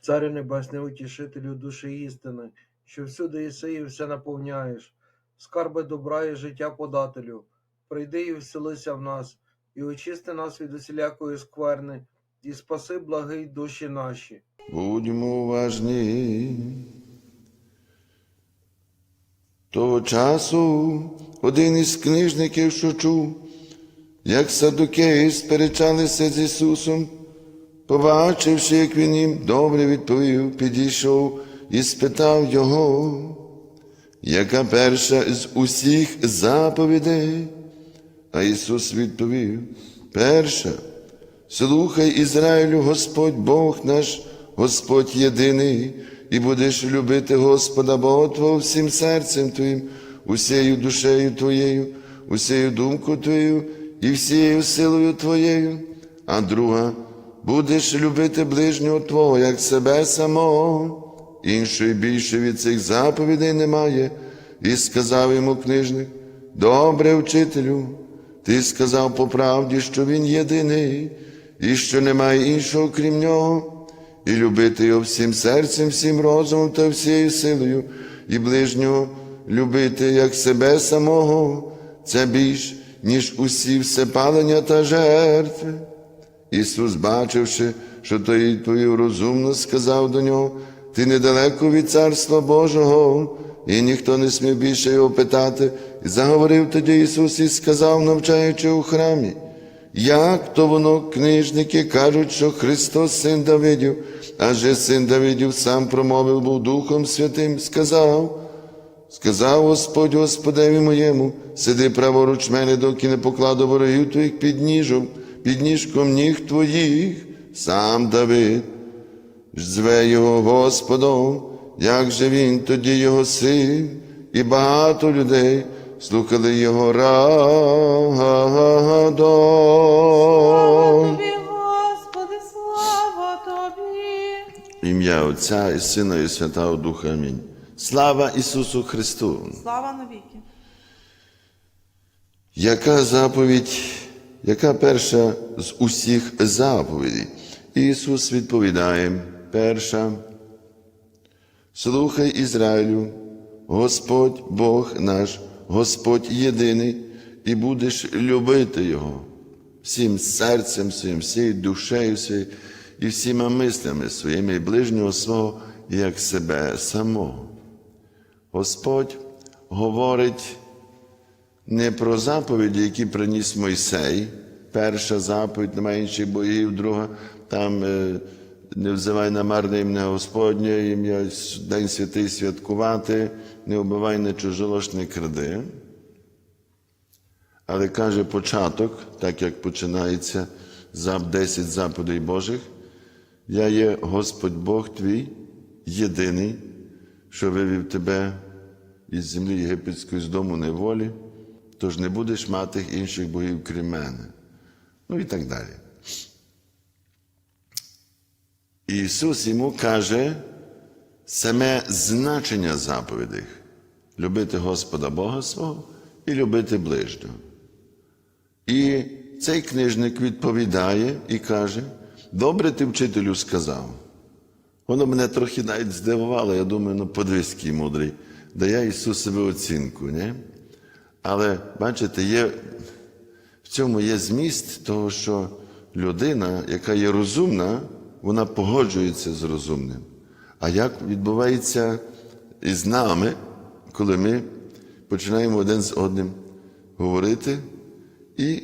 Царю Небесний, утішителю душі істини, що всюди єси і все наповняєш, скарби добра і життя подателю, прийди і вселися в нас, і очисти нас від усілякої скверни, і спаси благий душі наші. Будьмо уважні. Того часу один із книжників, що чув, як садукеї сперечалися з Ісусом, побачивши, як він їм добре відповів, підійшов і спитав його, яка перша з усіх заповідей? А Ісус відповів: Перша, слухай Ізраїлю, Господь Бог наш, Господь єдиний, і будеш любити Господа Бога Твого всім серцем Твоїм, усією душею Твоєю, усією думкою Твоєю і всією силою Твоєю, а друга будеш любити ближнього Твого, як себе самого. Іншої більше від цих заповідей немає. І сказав йому книжник: Добре, вчителю, ти сказав по правді, що він єдиний, і що немає іншого крім нього, і любити його всім серцем, всім розумом та всією силою, і ближнього любити як себе самого, це більш, ніж усі всепалення та жертви. Ісус, бачивши, що той відповів розумно, сказав до нього, ти недалеко від Царства Божого, і ніхто не смів більше його питати. І заговорив тоді Ісус і сказав, навчаючи у храмі, як то воно книжники кажуть, що Христос син Давидів, адже син Давидів сам промовив був Духом Святим, сказав, Сказав Господь Господеві моєму, сиди праворуч мене, доки не покладу ворогів твоїх під ніжом, під ніжком ніг твоїх, сам Давид, зве його Господом, як же він тоді його син, і багато людей слухали його радом. Ім'я Отця і Сина, і Святого Духа. Амінь. Слава Ісусу Христу! Слава навіки. Яка заповідь, яка перша з усіх заповідей? Ісус відповідає, перша. Слухай Ізраїлю, Господь Бог наш, Господь єдиний, і будеш любити Його всім серцем своїм, всією душею своєю і всіма мислями своїми і ближнього свого, як себе самого. Господь говорить не про заповіді, які приніс Мойсей. Перша заповідь, немає інших богів, друга там е, не взивай на марне ім'я Господнє, ім'я День святий святкувати, не вбивай не чужолош, не кради. Але каже початок, так як починається за 10 заповідей Божих, я є Господь Бог твій, єдиний, що вивів тебе із землі єгипетської з дому неволі, тож не будеш мати інших богів, крім мене. Ну і так далі. Ісус йому каже саме значення заповідей любити Господа Бога свого і любити ближнього. І цей книжник відповідає і каже: добре ти вчителю сказав. Воно мене трохи навіть здивувало, я думаю, ну подивись, який мудрий, дає Ісусові оцінку. Не? Але бачите, є, в цьому є зміст того, що людина, яка є розумна, вона погоджується з розумним. А як відбувається із нами, коли ми починаємо один з одним говорити і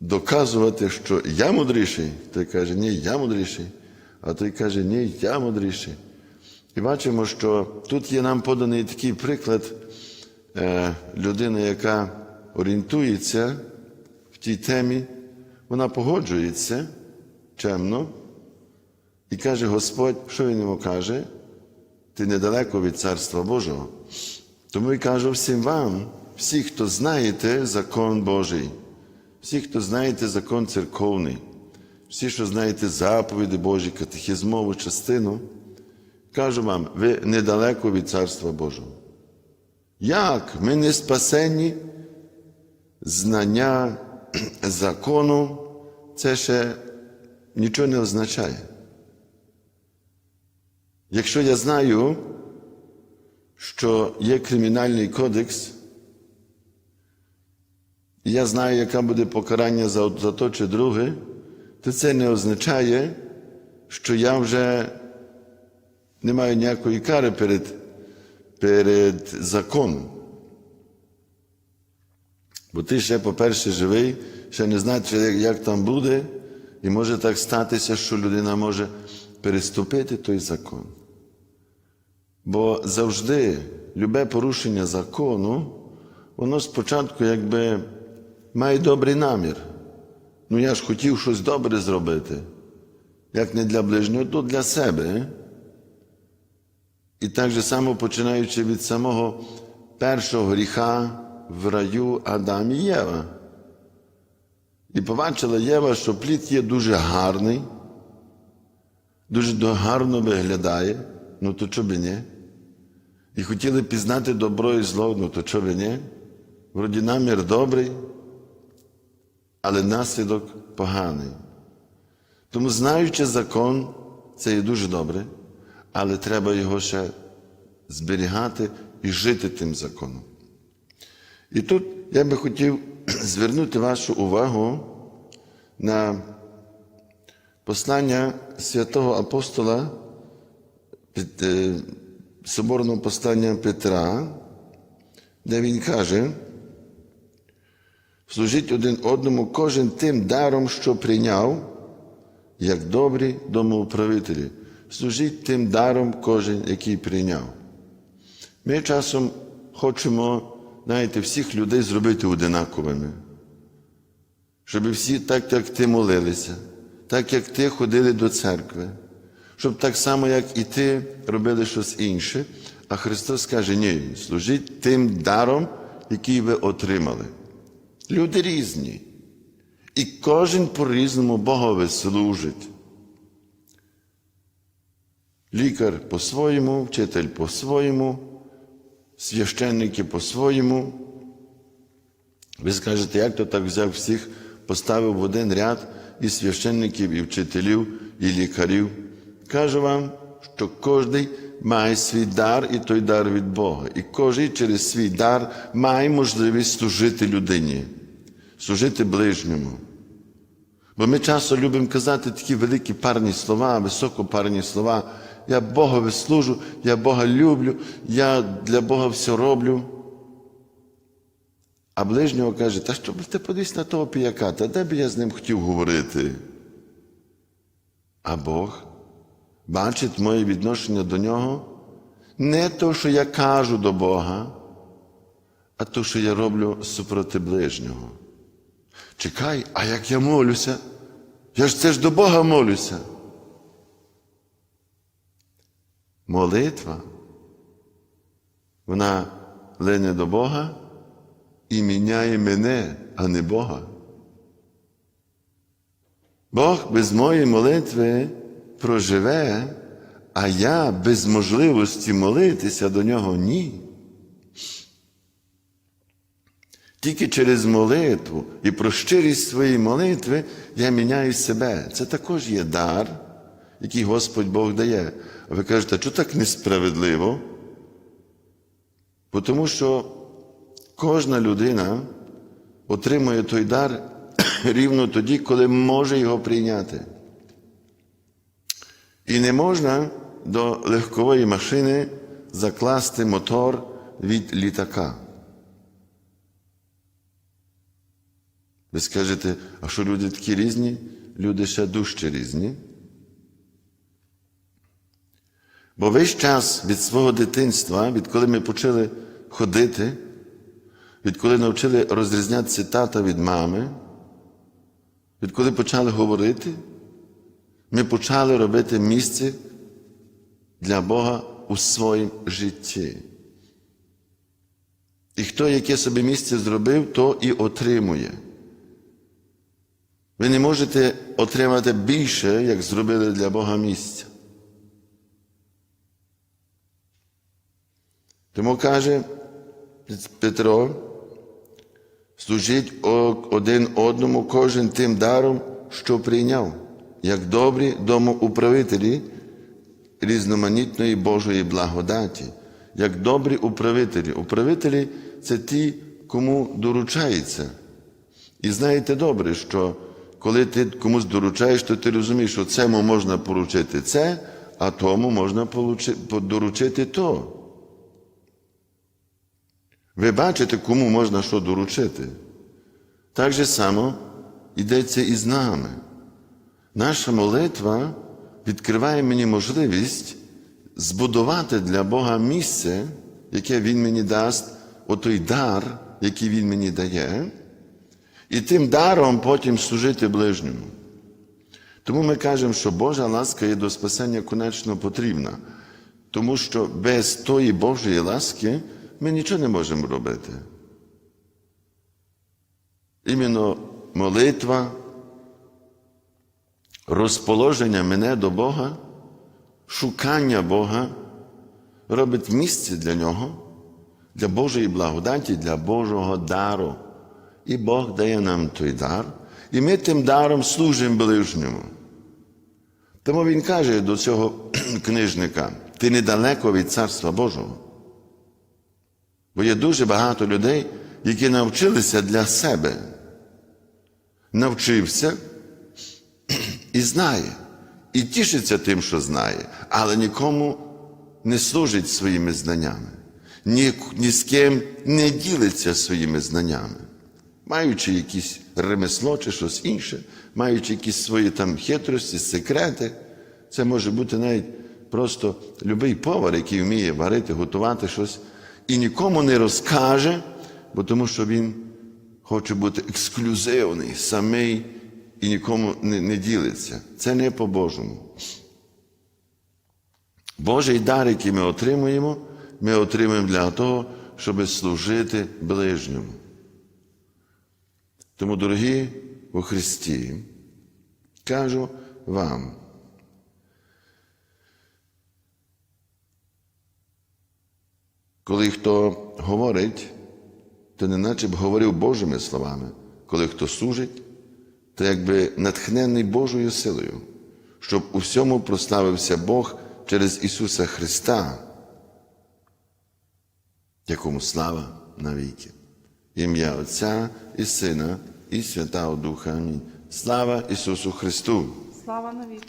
доказувати, що я мудріший, той каже, ні, я мудріший, а той каже, ні, я мудріший. І бачимо, що тут є нам поданий такий приклад е, людини, яка орієнтується в тій темі, вона погоджується чемно і каже Господь, що він йому каже? Ти недалеко від Царства Божого. Тому і кажу всім вам, всі, хто знаєте закон Божий, всі, хто знаєте закон церковний, всі, що знаєте заповіді Божі, катехізмову частину, кажу вам, ви недалеко від Царства Божого. Як ми не спасені? Знання закону це ще нічого не означає. Якщо я знаю, що є кримінальний кодекс, і я знаю, яке буде покарання за, то чи друге, то це не означає, що я вже не маю ніякої кари перед, перед законом. Бо ти ще, по-перше, живий, ще не знаєш, як, як там буде, і може так статися, що людина може переступити той закон. Бо завжди любе порушення закону, воно спочатку якби має добрий намір. Ну я ж хотів щось добре зробити. Як не для ближнього, то для себе. І так же само починаючи від самого першого гріха в раю Адам і Єва. І побачила Єва, що плід є дуже гарний, дуже гарно виглядає, ну то чого ні? І хотіли пізнати добро і зло, ну то чого ні? Вроді намір добрий, але наслідок поганий. Тому, знаючи закон, це є дуже добре, але треба його ще зберігати і жити тим законом. І тут я би хотів звернути вашу увагу на послання святого апостола, е, соборного послання Петра, де він каже, служіть один одному кожен тим даром, що прийняв, як добрі домоуправителі. Служіть тим даром кожен, який прийняв. Ми часом хочемо, знаєте, всіх людей зробити одинаковими. Щоб всі так, як ти молилися, так як ти ходили до церкви, щоб так само, як і ти, робили щось інше. А Христос каже, ні, служіть тим даром, який ви отримали. Люди різні. І кожен по-різному Богові служить. Лікар по-своєму, вчитель по-своєму, священники по-своєму. Ви скажете, як то так взяв всіх, поставив в один ряд і священників, і вчителів, і лікарів. Кажу вам, що кожен має свій дар і той дар від Бога. І кожен через свій дар має можливість служити людині, служити ближньому. Бо ми часто любимо казати такі великі парні слова, високопарні слова. Я Богові служу, я Бога люблю, я для Бога все роблю. А ближнього каже, та що б ти подивись на того піяка, та де б я з ним хотів говорити? А Бог бачить моє відношення до нього не то, що я кажу до Бога, а то, що я роблю супроти ближнього. Чекай, а як я молюся? Я ж це ж до Бога молюся. Молитва, вона лине до Бога і міняє мене, а не Бога. Бог без моєї молитви проживе, а я без можливості молитися до нього ні. Тільки через молитву і про щирість своєї молитви я міняю себе. Це також є дар, який Господь Бог дає. А ви кажете, що так несправедливо? Тому що кожна людина отримує той дар рівно тоді, коли може його прийняти. І не можна до легкової машини закласти мотор від літака. Ви скажете, а що люди такі різні? Люди ще дужче різні. Бо весь час від свого дитинства, відколи ми почали ходити, відколи навчили розрізняти тата від мами, відколи почали говорити, ми почали робити місце для Бога у своїм житті. І хто яке собі місце зробив, то і отримує. Ви не можете отримати більше, як зробили для Бога місця. Тому каже Петро, служіть один одному кожен тим даром, що прийняв, як добрі домоуправителі, різноманітної Божої благодаті, як добрі управителі. Управителі це ті, кому доручається. І знаєте добре, що коли ти комусь доручаєш, то ти розумієш, що цьому можна поручити це, а тому можна доручити то. Ви бачите, кому можна що доручити. Так же само йдеться і з нами. Наша молитва відкриває мені можливість збудувати для Бога місце, яке Він мені дасть, отой дар, який Він мені дає, і тим даром потім служити ближньому. Тому ми кажемо, що Божа ласка є до спасення конечно потрібна, тому що без тої Божої ласки ми нічого не можемо робити. Іменно молитва, розположення мене до Бога, шукання Бога робить місце для Нього, для Божої благодаті, для Божого дару. І Бог дає нам той дар, і ми тим даром служимо ближньому. Тому він каже до цього книжника: ти недалеко від Царства Божого. Бо є дуже багато людей, які навчилися для себе. Навчився і знає, і тішиться тим, що знає, але нікому не служить своїми знаннями, ні, ні з ким не ділиться своїми знаннями, маючи якісь ремесло чи щось інше, маючи якісь свої там хитрості, секрети. Це може бути навіть просто любий повар, який вміє варити, готувати щось, і нікому не розкаже, бо тому що він хоче бути ексклюзивний, самий і нікому не, не ділиться. Це не по-божому. Божий дар, який ми отримуємо, ми отримуємо для того, щоб служити ближньому. Тому, дорогі у Христі, кажу вам, коли хто говорить, то неначе б говорив Божими словами, коли хто служить, то якби натхнений Божою силою, щоб у всьому прославився Бог через Ісуса Христа, якому слава навіки. Ім'я Отця і Сина, і Святого Духа. Амінь. Слава Ісусу Христу! Слава навіки.